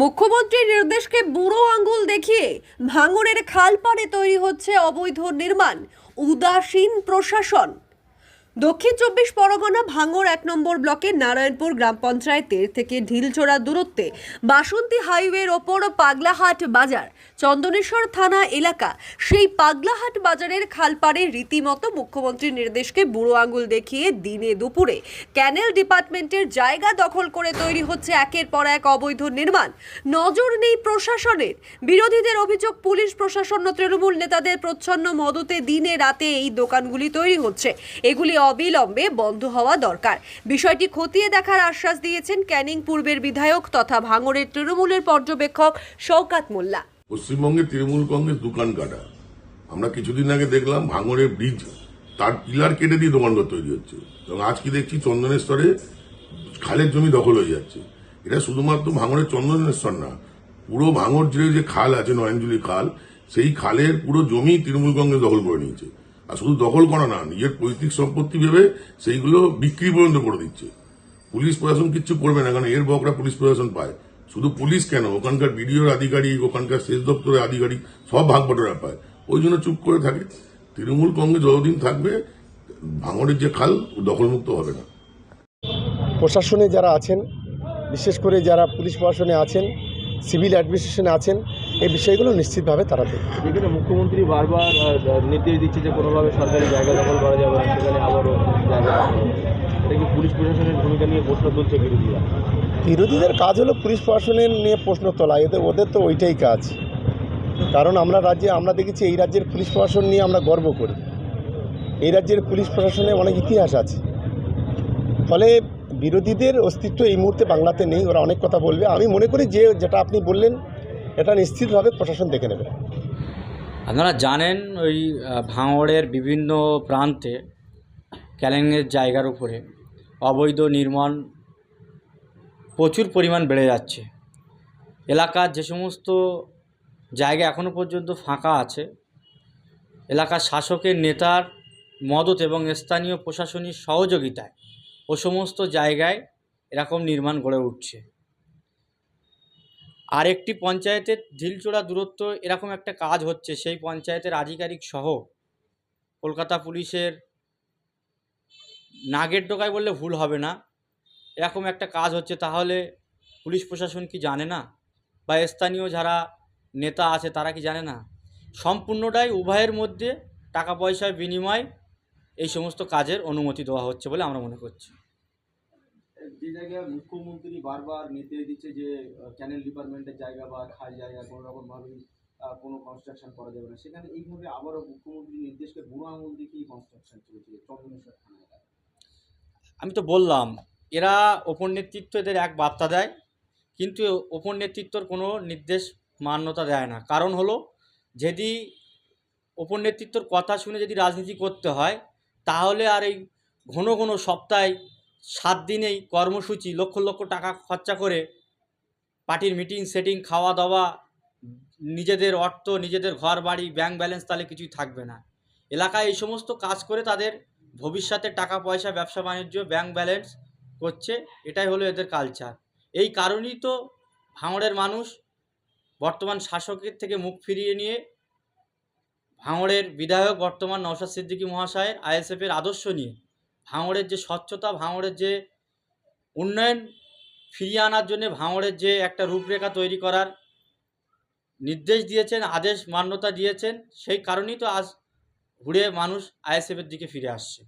মুখ্যমন্ত্রীর নির্দেশকে বুড়ো আঙ্গুল দেখিয়ে ভাঙড়ের খাল পাড়ে তৈরি হচ্ছে অবৈধ নির্মাণ উদাসীন প্রশাসন। দক্ষিণ চব্বিশ পরগনা ভাঙড় এক নম্বর ব্লকের নারায়ণপুর গ্রাম পঞ্চায়েতের থেকে ঢিলচোড়া দূরত্বে বাসন্তী হাইওয়ের ওপর পাগলাহাট বাজার, চন্দনেশ্বর থানা এলাকা। সেই পাগলাহাট বাজারের খালপাড়ে রীতিমতো মুখ্যমন্ত্রীর নির্দেশকে বুড়ো আঙ্গুল দেখিয়ে দিনে দুপুরে ক্যানেল ডিপার্টমেন্টের জায়গা দখল করে তৈরি হচ্ছে একের পর এক অবৈধ নির্মাণ। নজর নেই প্রশাসনের। বিরোধীদের অভিযোগ পুলিশ প্রশাসন ও তৃণমূল নেতাদের প্রচ্ছন্ন মদতে দিনে রাতে এই দোকানগুলি তৈরি হচ্ছে। এগুলি অবিলম্বে বন্ধ হওয়া দরকার। বিষয়টি খতিয়ে দেখার আশ্বাস দিয়েছেন ক্যানিং পূর্বের বিধায়ক তথা ভাঙড়ের তৃণমূলের পর্যবেক্ষক শওকাত মোল্লা। পশ্চিমবঙ্গে তৃণমূল কংগ্রেস দোকান কাটা। আমরা কিছুদিন আগে দেখলাম ভাঙড়ের ব্রিজ, তার পিলার কেটে দিয়ে দোকানঘর তৈরি হচ্ছে। এবং আজ কি দেখছি চন্দনেশ্বরে খালের জমি দখল হয়ে যাচ্ছে। এটা শুধুমাত্র ভাঙড়ের চন্দনেশ্বর না, পুরো ভাঙড় জেলে যে খাল আছে নয়নজুলি খাল, সেই খালের পুরো জমি তৃণমূল কংগ্রেস দখল করে নিয়েছে। আর শুধু দখল করা না, নিজের পৈতৃক সম্পত্তি ভেবে সেইগুলো বিক্রি পর্যন্ত করে দিচ্ছে। পুলিশ প্রশাসন কিচ্ছু করবে না, কারণ এর বকরা পুলিশ প্রশাসন পায়। শুধু পুলিশ কেন? ওখানকার বিডিওর আধিকারিক, ওখানকার সেচ দপ্তরের আধিকারিক, সব ভাগ বটরা পায়। ওই জন্য চুপ করে থাকে। তৃণমূল কংগ্রেস যতদিন থাকবে, ভাঙড়ের যে খাল দখলমুক্ত হবে না। প্রশাসনে যারা আছেন, বিশেষ করে যারা পুলিশ প্রশাসনে আছেন, সিভিল অ্যাডমিনিস্ট্রেশনে আছেন এই বিষয়গুলো নিশ্চিতভাবে তারা দেখবে। যেখানে মুখ্যমন্ত্রী বারবার নির্দেশ দিচ্ছে যে কোনোভাবে সরকারি জায়গা দখল করা যাবে না সেখানে আবারও জায়গা এটা কি পুলিশ প্রশাসনের ভূমিকা নিয়ে প্রশ্ন তুলছে বিরোধীরা? বিরোধীদের কাজ হলো পুলিশ প্রশাসনের নিয়ে প্রশ্ন তোলা এদের ওদের তো ওইটাই কাজ। কারণ আমরা রাজ্যে আমরা দেখেছি এই রাজ্যের পুলিশ প্রশাসন নিয়ে আমরা গর্ব করি। এই রাজ্যের পুলিশ প্রশাসনে অনেক ইতিহাস আছে। ফলে বিরোধীদের অস্তিত্ব এই মুহূর্তে বাংলাতে নেই ওরা অনেক কথা বলবে। আমি মনে করি যে যেটা আপনি বললেন এটা নিশ্চিতভাবে প্রশাসন দেখে নেবে। আপনারা জানেন ওই ভাঙড়ের বিভিন্ন প্রান্তে ক্যালেঙ্গের জায়গার উপরে অবৈধ নির্মাণ প্রচুর পরিমাণ বেড়ে যাচ্ছে। এলাকার যে সমস্ত জায়গা এখনও পর্যন্ত ফাঁকা আছে, এলাকার শাসকের নেতার মদত এবং স্থানীয় প্রশাসনিক সহযোগিতায় ও সমস্ত জায়গায় এরকম নির্মাণ গড়ে উঠছে। আর একটি পঞ্চায়েতের ঢিলচোড়া দূরত্ব এরকম একটা কাজ হচ্ছে, সেই পঞ্চায়েতের আধিকারিক সহ কলকাতা পুলিশের নাগের ডোকায় বললে ভুল হবে না, এরকম একটা কাজ হচ্ছে। তাহলে পুলিশ প্রশাসন কি জানে না? বা স্থানীয় যারা নেতা আছে তারা কি জানে না? সম্পূর্ণটাই উভয়ের মধ্যে টাকা পয়সার বিনিময় এই সমস্ত কাজের অনুমতি দেওয়া হচ্ছে বলে আমরা মনে করছি। যে জায়গায় মুখ্যমন্ত্রী বারবার নির্দেশ দিচ্ছে যে ক্যানেল ডিপার্টমেন্টের জায়গা বা খাল জায়গা, কোনো রকমভাবেই কোনো কনস্ট্রাকশন করা যাবে না সেখানে এইভাবে আবারও মুখ্যমন্ত্রীর নির্দেশকে বুড়ো আঙুল দেখিয়ে কনস্ট্রাকশন চলছে, চন্দনেশ্বর থানা। আমি তো বললাম, এরা ওপর নেতৃত্ব এদের এক বার্তা দেয়, কিন্তু ওপর নেতৃত্বর কোনো নির্দেশ মান্যতা দেয় না কারণ হলো, যদি ওপর নেতৃত্বর কথা শুনে যদি রাজনীতি করতে হয়, তাহলে আর এই ঘন ঘন সপ্তাহে সাত দিনেই কর্মসূচি, লক্ষ লক্ষ টাকা খরচা করে পার্টির মিটিং, সেটিং, খাওয়া দাওয়া, নিজেদের অর্থ, নিজেদের ঘর বাড়ি ব্যাংক ব্যালেন্স তাহলে কিছুই থাকবে না। এলাকায় এই সমস্ত কাজ করে তাদের ভবিষ্যতে টাকা পয়সা, ব্যবসা বাণিজ্য ব্যাংক ব্যালেন্স করছে, এটাই হলো এদের কালচার এই কারণেই তো ভাঙড়ের মানুষ বর্তমান শাসকের থেকে মুখ ফিরিয়ে নিয়ে ভাঙড়ের বিধায়ক বর্তমান নওশাদ সিদ্দিকী মহাশয়ের, আইএসএফের আদর্শ নিয়ে ভাঙড়ের যে স্বচ্ছতা, ভাঙড়ের যে উন্নয়ন ফিরিয়ে আনার জন্য ভাঙড়ের যে একটা রূপরেখা তৈরি করার নির্দেশ দিয়েছেন, আদেশ, মান্যতা দিয়েছেন, সেই কারণেই তো আজ ঘুরে মানুষ আইএসএফের দিকে ফিরে আসছে।